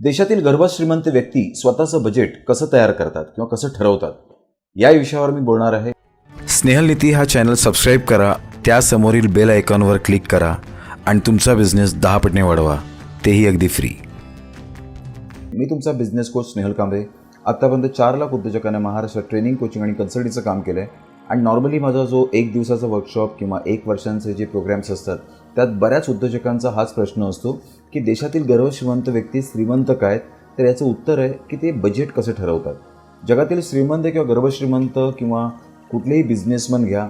देशातील गर्भश्रीमंत व्यक्ती स्वतःचं बजेट कसं तयार करतात किंवा कसं ठरवतात या विषयावर मी बोलणार आहे. स्नेहलनीती हा चॅनल सबस्क्राईब करा त्यासमोरील बेल आयकॉनवर क्लिक करा आणि तुमचा बिझनेस दहा पटने वाढवा. तेही अगदी फ्री मी तुमचा बिझनेस कोच स्नेहल कांबळे. आत्तापर्यंत चार लाख उद्योजकांना महाराष्ट्रात ट्रेनिंग कोचिंग आणि कन्सल्टिंगचं काम केलं आहे आणि नॉर्मली माझा जो एक दिवसाचा वर्कशॉप किंवा एक वर्षांचे जे प्रोग्राम्स असतात त्यात बऱ्याच उद्योजकांचा हाच प्रश्न असतो की देशातील गर्वश्रीमंत व्यक्ती श्रीमंत काय? तर याचं उत्तर आहे की ते बजेट कसं ठरवतात? जगातील श्रीमंत किंवा गर्वश्रीमंत किंवा कुठलेही बिझनेसमन घ्या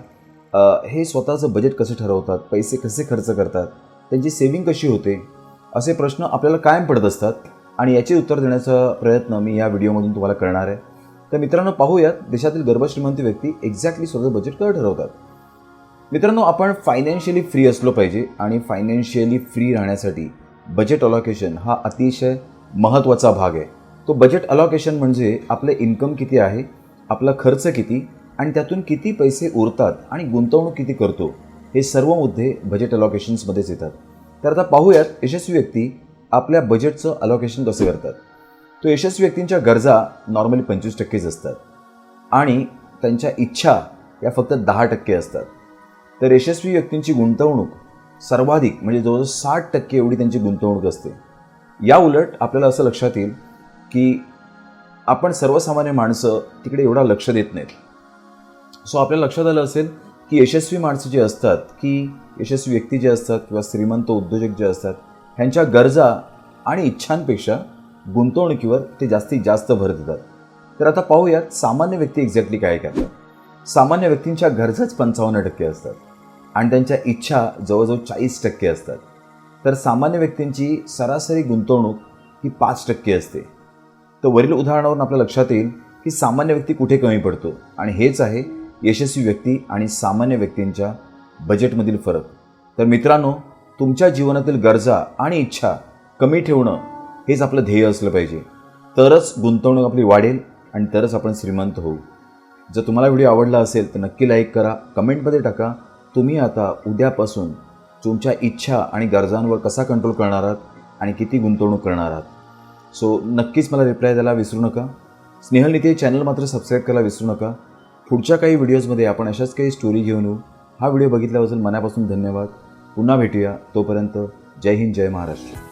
हे स्वतःचं बजेट कसं ठरवतात? पैसे कसे खर्च करतात? त्यांची सेविंग कशी होते? असे प्रश्न आपल्याला कायम पडत असतात. आणि याचे उत्तर देण्याचा प्रयत्न मी या व्हिडिओमधून तुम्हाला करणार आहे. तर मित्रांनो पाहूयात देशातील गर्भश्रीमंत व्यक्ती एक्झॅक्टली स्वतः बजेट कसं ठरवतात? मित्रांनो आपण फायनान्शियली फ्री असलो पाहिजे आणि फायनान्शियली फ्री राहण्यासाठी बजेट अलॉकेशन हा अतिशय महत्त्वाचा भाग आहे. तो बजेट अलॉकेशन म्हणजे आपलं इन्कम किती आहे आपला खर्च किती आणि त्यातून किती पैसे उरतात आणि गुंतवणूक किती करतो हे सर्व मुद्दे बजेट अलॉकेशन्समध्येच येतात. तर आता पाहूयात यशस्वी व्यक्ती आपल्या बजेटचं अलॉकेशन कसं करतात. तो यशस्वी व्यक्तींच्या गरजा नॉर्मली पंचवीस टक्केच असतात. आणि त्यांच्या इच्छा या फक्त दहा टक्के असतात. तर यशस्वी व्यक्तींची गुंतवणूक सर्वाधिक म्हणजे जवळजवळ साठ टक्के एवढी त्यांची गुंतवणूक असते. या उलट आपल्याला असं लक्षात येईल की आपण सर्वसामान्य माणसं तिकडे एवढा लक्ष देत नाहीत. सो आपल्याला लक्षात आलं असेल की यशस्वी माणसं जे असतात की यशस्वी व्यक्ती जे असतात किंवा श्रीमंत उद्योजक जे असतात ह्यांच्या गरजा आणि इच्छांपेक्षा गुंतवणुकीवर ते जास्तीत जास्त भर देतात. तर आता पाहूयात सामान्य व्यक्ती एक्झॅक्टली काय करतात. सामान्य व्यक्तींच्या गरजाच पंचावन्न टक्के असतात. आणि त्यांच्या इच्छा जवळजवळ चाळीस टक्के असतात. तर सामान्य व्यक्तींची सरासरी गुंतवणूक ही पाच टक्के असते. तर वरील उदाहरणावरून आपल्या लक्षात येईल की सामान्य व्यक्ती कुठे कमी पडतो. आणि हेच आहे यशस्वी व्यक्ती आणि सामान्य व्यक्तींच्या बजेटमधील फरक. तर मित्रांनो तुमच्या जीवनातील गरजा आणि इच्छा कमी ठेवणं हेच आपलं ध्येय असलं पाहिजे. तरच गुंतवणूक आपली वाढेल आणि तरच आपण श्रीमंत होऊ. जर तुम्हाला व्हिडिओ आवडला असेल तर नक्की लाईक करा कमेंटमध्ये टाका. तुम्ही आता उद्यापासून तुमच्या इच्छा आणि गरजांवर कसा कंट्रोल करणार आहात आणि किती गुंतवणूक करणार आहात. सो नक्कीच मला रिप्लाय द्यायला विसरू नका. स्नेहल निती चॅनल मात्र सबस्क्राईब करायला विसरू नका. पुढच्या काही व्हिडिओजमध्ये आपण अशाच काही स्टोरी घेऊन येऊ. हा व्हिडिओ बघितल्याबद्दल मनापासून धन्यवाद. पुन्हा भेटूया. तोपर्यंत जय हिंद जय महाराष्ट्र.